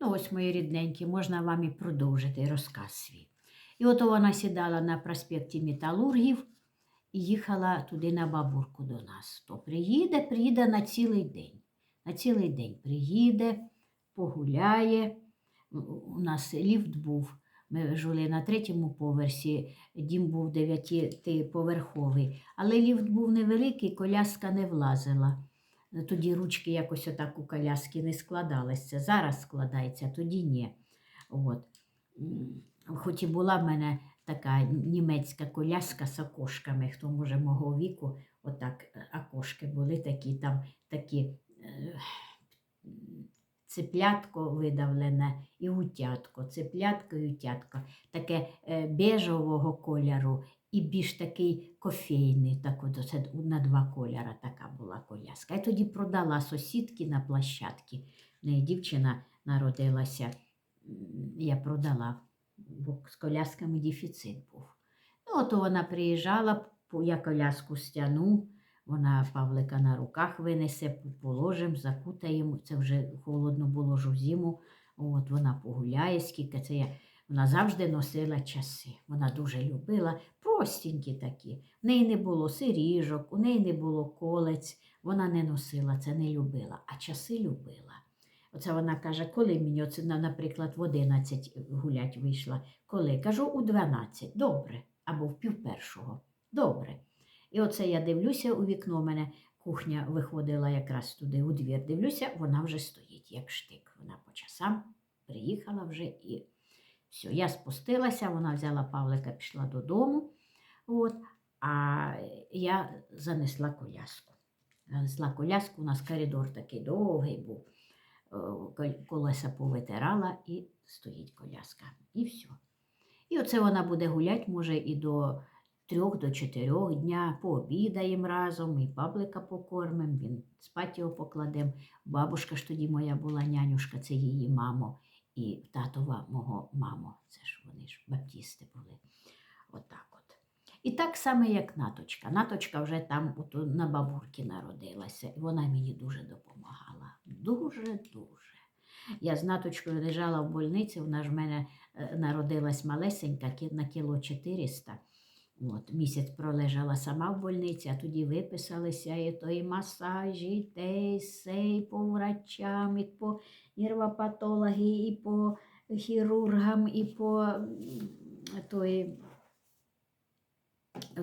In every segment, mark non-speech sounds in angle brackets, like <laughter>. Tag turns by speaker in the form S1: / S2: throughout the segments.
S1: Ну, ось мої рідненькі, можна вам і продовжити розказ свій. І от вона сідала на проспекті Металургів і їхала туди на бабурку до нас. То приїде, приїде на цілий день. На цілий день приїде, погуляє. У нас ліфт був. Ми жили на третьому поверсі, дім був дев'ятиповерховий, але ліфт був невеликий, коляска не влазила. Тоді ручки якось отак у коляски не складалися. Зараз складається, тоді ні. От. Хоч і була в мене така німецька коляска з окошками, хто може мого віку, отак е, окошки були такі, там такі е, цеплятко видавлене і утятко, цеплятко і утятко, таке е, бежевого кольору і більш такий кофейний, так от оце на два кольора така була коляска. Я тоді продала сусідки на площадці. Неї дівчина народилася, я продала, бо з колясками дефіцит був. Ну, от вона приїжджала, я коляску стягну, вона Павлика на руках винесе, положимо, закутаємо. Це вже холодно було ж у зиму. От вона погуляє, скільки це я. Вона завжди носила часи. Вона дуже любила простенькі такі. В неї не було сиріжок, у неї не було колець. Вона не носила це, не любила, а часи любила. Оце вона каже, коли мені, оце, наприклад, в 11 гулять вийшла. Коли? Кажу, у 12. Добре. Або в пів першого. Добре. І оце я дивлюся у вікно, мене кухня виходила якраз туди у двір. Дивлюся, вона вже стоїть, як штик. Вона по часам приїхала вже і все. Я спустилася, вона взяла Павлика, пішла додому. От, а я занесла коляску. Занесла коляску, у нас коридор такий довгий був. Е, Колеса повитирала і стоїть коляска. І все. І оце вона буде гуляти, може, і до трьох, до чотирьох дня, пообідаємо разом, і паблика покормимо, він спать його покладемо. Бабушка ж тоді моя була нянюшка, це її мамо, і татова мого мамо. Це ж вони ж баптісти були. Отак от. І так само, як наточка. Наточка вже там от, на бабурки народилася, і вона мені дуже допомагала. Дуже-дуже. Я з наточкою лежала в больниці, вона ж в мене е, народилась малесенька на кіло 400. От, місяць пролежала сама в больниці, а тоді виписалися і то і масажі, і те, і се, і по врачам, і по нервопатологи, і по хірургам, і по той,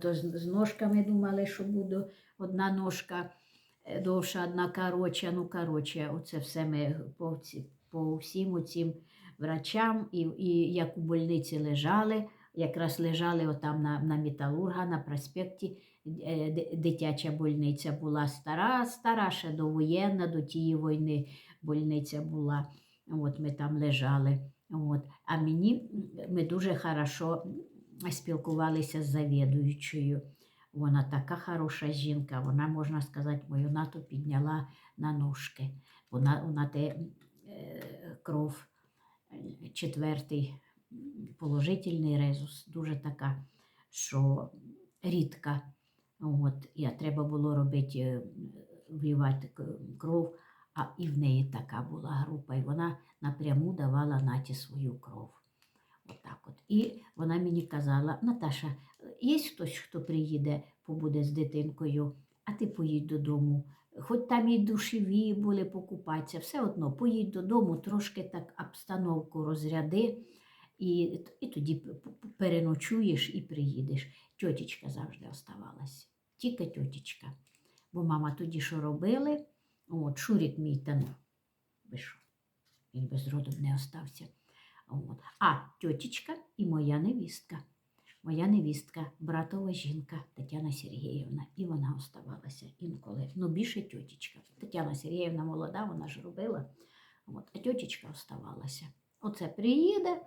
S1: то з, ножками думали, що буду одна ножка е, довша, одна коротша. Ну, коротше, оце все ми по, по всім оцім врачам, і, і як у больниці лежали, якраз лежали отам на, на Металурга, на проспекті. е, Дитяча больниця була стара, стара ще довоєнна, до тієї війни больниця була. От ми там лежали. От. А мені ми дуже хорошо спілкувалися з завідуючою. Вона така хороша жінка, вона, можна сказати, мою нату підняла на ножки. Вона, вона те е, кров е, четвертий положительний резус, дуже така, що рідка. От, я треба було робити, е, вливати кров, а і в неї така була група, і вона напряму давала наті свою кров. Отак от. І вона мені казала: Наташа, є хтось, хто приїде, побуде з дитинкою, а ти поїдь додому. Хоч там і душеві були покупатися, все одно поїдь додому, трошки так обстановку розряди, і, і тоді переночуєш і приїдеш. Тьотічка завжди оставалась, тільки тьотічка. Бо мама тоді що робили? От, Шурік мій та ну, ви він без роду не остався. От. А тьотічка і моя невістка. Моя невістка, братова жінка Тетяна Сергіївна, і вона оставалася інколи. Ну, більше тьотічка. Тетяна Сергіївна молода, вона ж робила. От, а тьотічка оставалася. Оце приїде,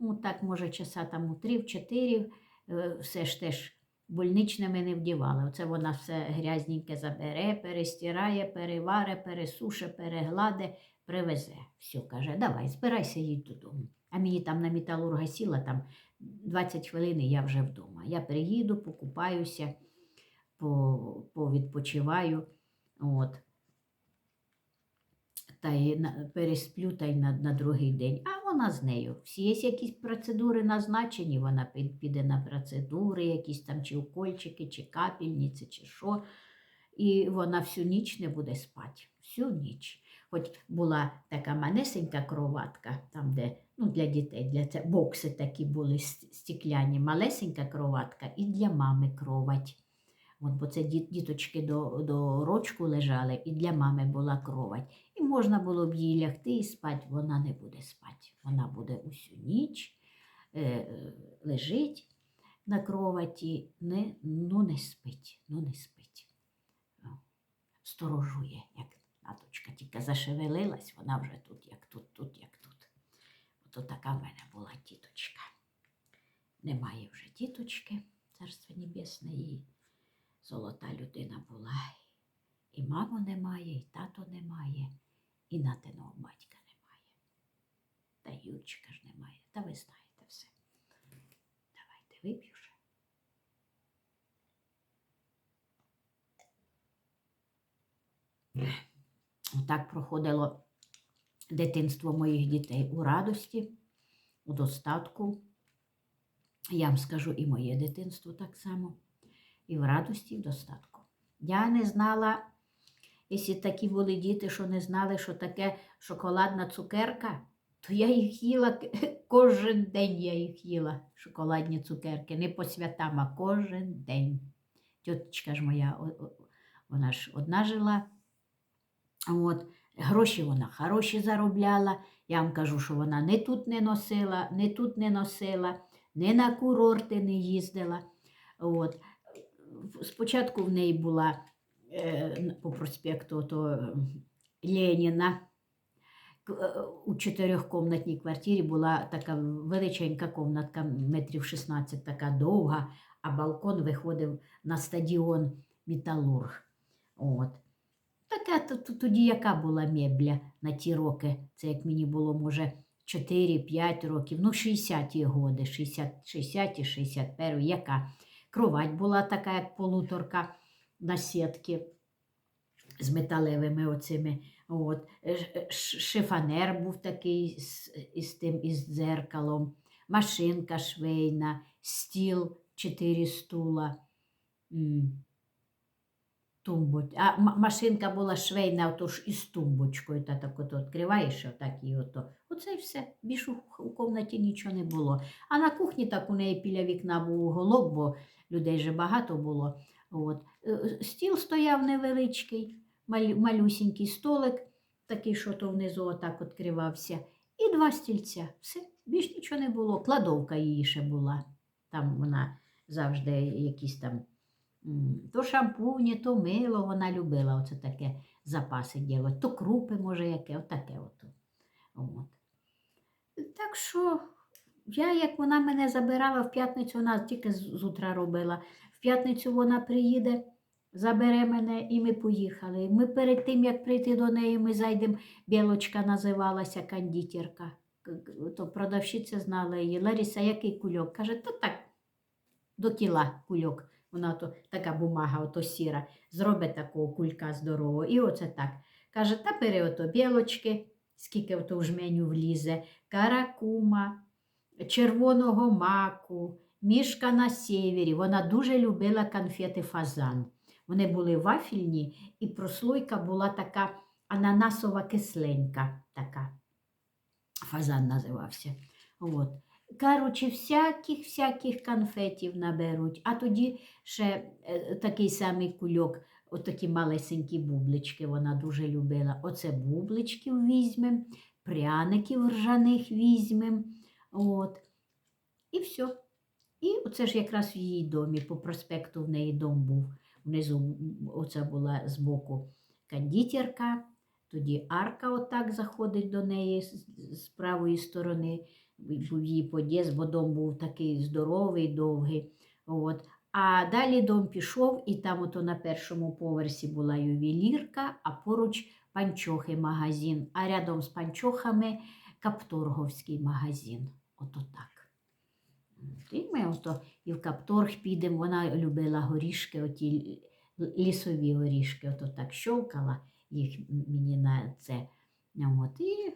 S1: ну так, може, часа там у в чотири, е, все ж теж больничними не вдівали. Оце вона все грязненьке забере, перестирає, переваре, пересуше, перегладе, привезе. Все, каже, давай, збирайся, їдь додому. А мені там на металурга сіла, там 20 хвилин і я вже вдома. Я приїду, покупаюся, повідпочиваю. От. та й пересплю та й на, на другий день. А вона з нею. Всі є якісь процедури назначені, вона піде на процедури, якісь там чи укольчики, чи капельниці, чи що. І вона всю ніч не буде спати. Всю ніч. Хоч була така манесенька кроватка, там, де ну, для дітей, для це, бокси такі були стікляні, малесенька кроватка і для мами кровать. От, бо це діт- діточки до, до рочку лежали, і для мами була кровать. І можна було б їй лягти і спати, вона не буде спати. Вона буде усю ніч е, е, лежить на кроваті, не, ну не спить, ну не спить. Сторожує, як наточка тільки зашевелилась, вона вже тут, як тут, тут, як тут. Ото така в мене була тіточка. Немає вже тіточки, царство небесне, і золота людина була. І маму немає, і тато немає, і натиного батька немає. Та Юрчика ж немає. Та ви знаєте все. Давайте вип'ю ще. Отак проходило дитинство моїх дітей у радості, у достатку. Я вам скажу і моє дитинство так само. І в радості, і в достатку. Я не знала, якщо такі були діти, що не знали, що таке шоколадна цукерка, то я їх їла <laughs> кожен день я їх їла, шоколадні цукерки. Не по святам, а кожен день. Тіточка ж моя, вона ж одна жила. От. Гроші вона хороші заробляла. Я вам кажу, що вона не тут не носила, не тут не носила, не на курорти не їздила. От. Спочатку в неї була е, по проспекту то, Леніна. Е, У чотирьохкомнатній квартирі була така величенька комнатка, метрів 16, така довга, а балкон виходив на стадіон Металург. От. Така то- то- тоді яка була мебля на ті роки? Це як мені було, може, 4-5 років, ну 60-ті годи, 60, 60-ті, 61 яка. Кровать була така, як полуторка на сітки з металевими оцими. От. Е, ш- Шифанер був такий з, із тим із дзеркалом, машинка швейна, стіл, чотири стула. Тумбоч... А машинка була швейна, отож із тумбочкою, та так от відкриваєш, отак і ото. Оце й все. Більше у, у кімнаті нічого не було. А на кухні так у неї біля вікна був уголок, бо людей же багато було. От. Е, Стіл стояв невеличкий, малю- малюсінький столик, такий, що то внизу отак відкривався. І два стільця. Все, більш нічого не було. Кладовка її ще була. Там вона завжди якісь там то шампуні, то мило вона любила оце таке запаси діло, то крупи, може, яке, отаке. От. Так що я, як вона мене забирала в п'ятницю, вона тільки з, утра робила. В п'ятницю вона приїде, забере мене, і ми поїхали. Ми перед тим, як прийти до неї, ми зайдемо, Білочка називалася кондитерка. То продавщиця знала її. Лариса, який кульок? Каже, та так, до кіла кульок. Вона то така бумага, ото сіра, зробить такого кулька здорового. І оце так. Каже, та бери ото білочки, скільки в жменю влізе, каракума, червоного маку, мішка на сєвєрі. Вона дуже любила конфети фазан. Вони були вафельні, і прослойка була така ананасова кисленька. така. Фазан називався. От. Коротше, всяких всяких конфетів наберуть, а тоді ще е, такий самий кульок, отакі малесенькі бублички вона дуже любила. Оце бубличків візьмем, пряників ржаних візьмем. От. І все. І оце ж якраз в її домі, по проспекту в неї дом був. Внизу оце була збоку кондитерка, тоді арка отак заходить до неї з, правої сторони був її під'їзд, бо дом був такий здоровий, довгий. От. А далі дом пішов, і там ото на першому поверсі була ювелірка, а поруч панчохи магазин, а рядом з панчохами Капторговський магазин. Ото так. І ми ото і в Капторг підемо. Вона любила горішки, оті лісові горішки, ото так щовкала їх мені на це От, і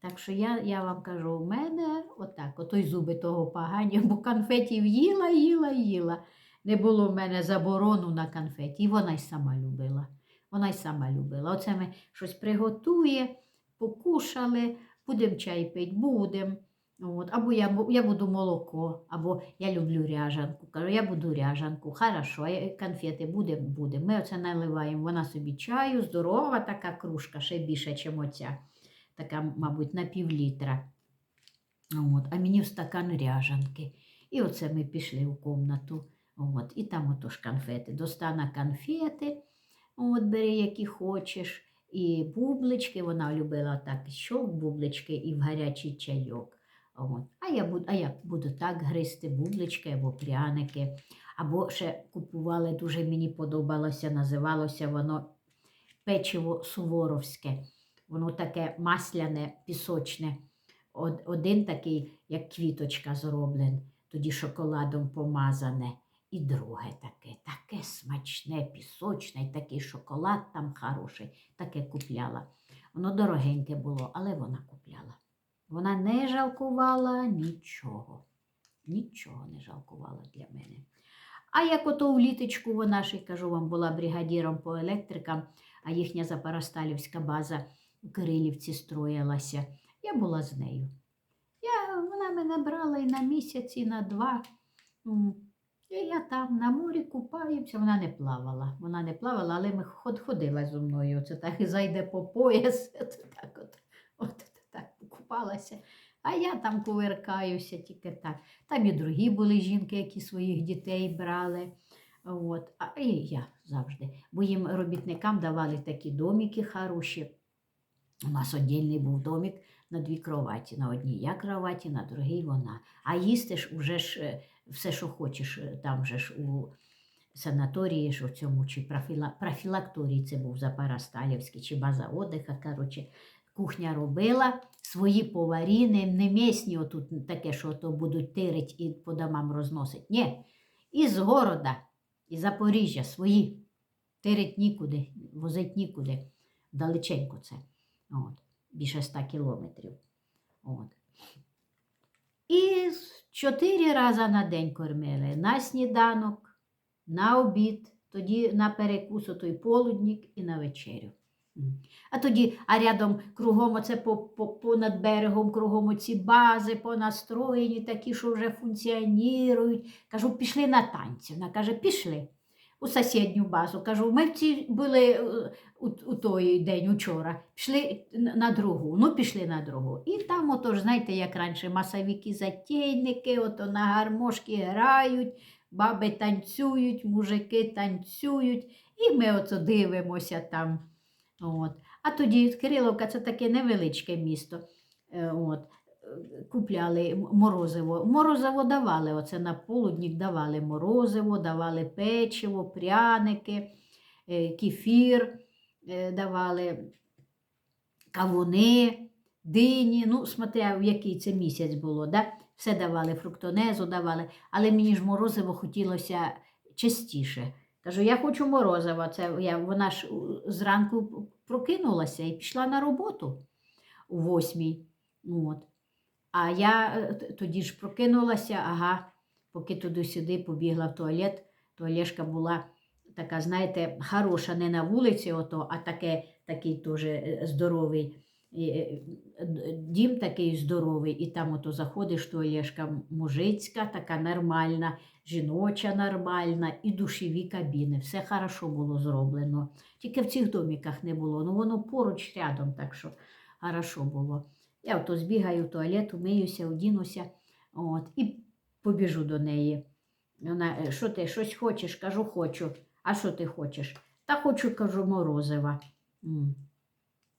S1: так що я, я вам кажу, у мене отак, отой зуби того погані, бо конфетів їла, їла, їла. Не було в мене заборону на конфеті. І вона й сама любила. Вона й сама любила. Оце ми щось приготує, покушали, будемо чай пити, будемо. От. Або я, я буду молоко, або я люблю ряжанку. Кажу, я буду ряжанку. Хорошо, конфети будемо, будемо. Ми оце наливаємо. Вона собі чаю, здорова така кружка, ще більше, ніж оця. Така, мабуть, на пів літра. От. А мені в стакан ряжанки. І оце ми пішли в кімнату. От. І там отож конфети. Достана конфети, от, бери, які хочеш. І бублички, вона любила так, що бублички і в гарячий чайок. От. А, я буду, а я буду так гризти бублички або пряники. Або ще купували, дуже мені подобалося, називалося воно печиво суворовське. Воно таке масляне, пісочне. Один такий, як квіточка зроблений, тоді шоколадом помазане. І друге таке, таке смачне, пісочне, і такий шоколад там хороший, таке купляла. Воно дорогеньке було, але вона купляла. Вона не жалкувала нічого. Нічого не жалкувала для мене. А як ото у літочку вона я кажу вам, була бригадіром по електрикам, а їхня запоросталівська база у Кирилівці строїлася. Я була з нею. Я, вона мене брала і на місяць, і на два. І я там на морі купаюся. Вона не плавала. Вона не плавала, але ми ходила зі мною. Це так і зайде по пояс. <laughs> Це так от, от купалася. А я там кувиркаюся тільки так. Там і другі були жінки, які своїх дітей брали. От. А і я завжди. Бо їм робітникам давали такі домики хороші. У нас віддільний був домик на дві кроваті. На одній я кроваті, на другій вона. А їсти ж уже ж е, все, що хочеш, е, там же ж у санаторії, ж у цьому, чи профіла, профілакторії, це був Запарасталівський, чи база отдиха, коротше, кухня робила, свої поварі, не, не місні отут таке, що то будуть тирить і по домам розносить. Ні, із города, із Запоріжжя свої. Тирить нікуди, возить нікуди. Далеченько це. От, більше ста кілометрів. От. І чотири рази на день кормили. На сніданок, на обід, тоді на перекус, той полудник і на вечерю. А тоді, а рядом кругом оце по, по, понад берегом, кругом оці бази понастроєні, такі, що вже функціонують. Кажу, пішли на танці. Вона каже, пішли у сусідню базу. Кажу, ми в цій були е, у, у той день учора, пішли на другу. Ну, пішли на другу. І там, отож, знаєте, як раніше, масовики затейники, ото на гармошки грають, баби танцюють, мужики танцюють, і ми ото дивимося там. От. А тоді Кириловка це таке невеличке місто. Е, От. Купляли морозиво. Морозиво давали, оце на полуднік давали морозиво, давали печиво, пряники, е, кефір е, давали, кавуни, дині. Ну, смотря в який це місяць було. Да? Все давали, фруктонезу давали, але мені ж морозиво хотілося частіше. Кажу, я хочу морозиво. Це я, вона ж зранку прокинулася і пішла на роботу у восьмій. От. А я е, тоді ж прокинулася, ага, поки туди-сюди побігла в туалет, то Олешка була така, знаєте, хороша, не на вулиці, ото, а таке, такий теж е, здоровий. Е, Дім такий здоровий, і там ото заходиш, то Олешка мужицька, така нормальна, жіноча нормальна, і душові кабіни. Все хорошо було зроблено. Тільки в цих доміках не було. Ну воно поруч рядом, так що хорошо було. Я ото збігаю в туалет, умиюся, одінуся от, і побіжу до неї. Вона, «Е, що ти щось хочеш? Кажу, хочу. А що ти хочеш? Та хочу, кажу, морозива.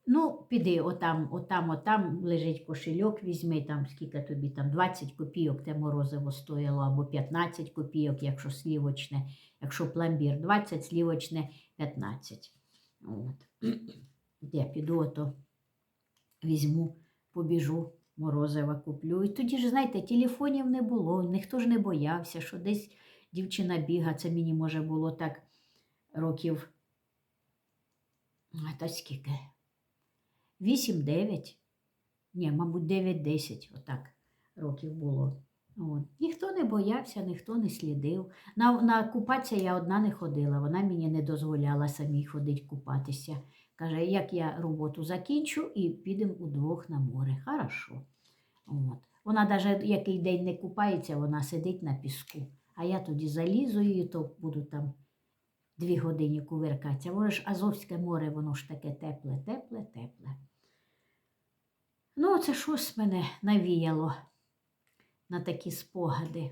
S1: Ну, піди, отам, отам, отам лежить кошельок, візьми там, скільки тобі там 20 копійок те морозиво стояло, або 15 копійок, якщо слівочне, якщо пломбір 20, слівочне 15. От. Я піду, ото візьму, побіжу, морозива куплю. І тоді ж, знаєте, телефонів не було, ніхто ж не боявся, що десь дівчина біга, це мені може було так років. А та скільки? 8-9. Ні, мабуть, 9-10 отак років було. От. Ніхто не боявся, ніхто не слідив. На, на купатися я одна не ходила, вона мені не дозволяла самій ходити купатися. Каже, як я роботу закінчу і підемо удвох на море. Хорошо. От. Вона навіть який день не купається, вона сидить на піску. А я тоді залізу її, то буду там дві години кувиркатися. Воно ж Азовське море, воно ж таке тепле, тепле, тепле. Ну, це щось мене навіяло на такі спогади.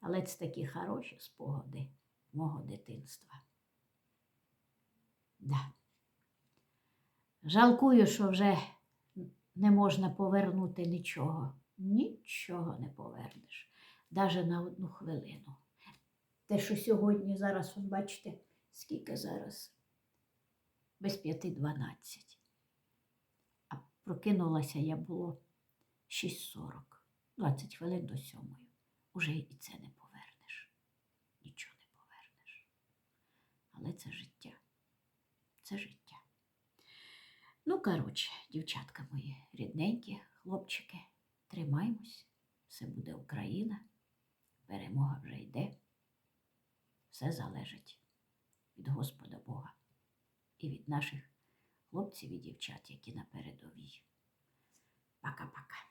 S1: Але це такі хороші спогади мого дитинства. Да. Жалкую, що вже не можна повернути нічого. Нічого не повернеш, навіть на одну хвилину. Те, що сьогодні зараз, бачите, скільки зараз? Без п'яти дванадцять. Прокинулася я було 6.40, 20 хвилин до сьомої. Уже і це не повернеш. Нічого не повернеш. Але це життя. Це життя. Ну, коротше, дівчатка мої рідненькі, хлопчики, тримаймось, все буде Україна, перемога вже йде. Все залежить від Господа Бога і від наших хлопців і дівчат, які на передовій. Пока-пока.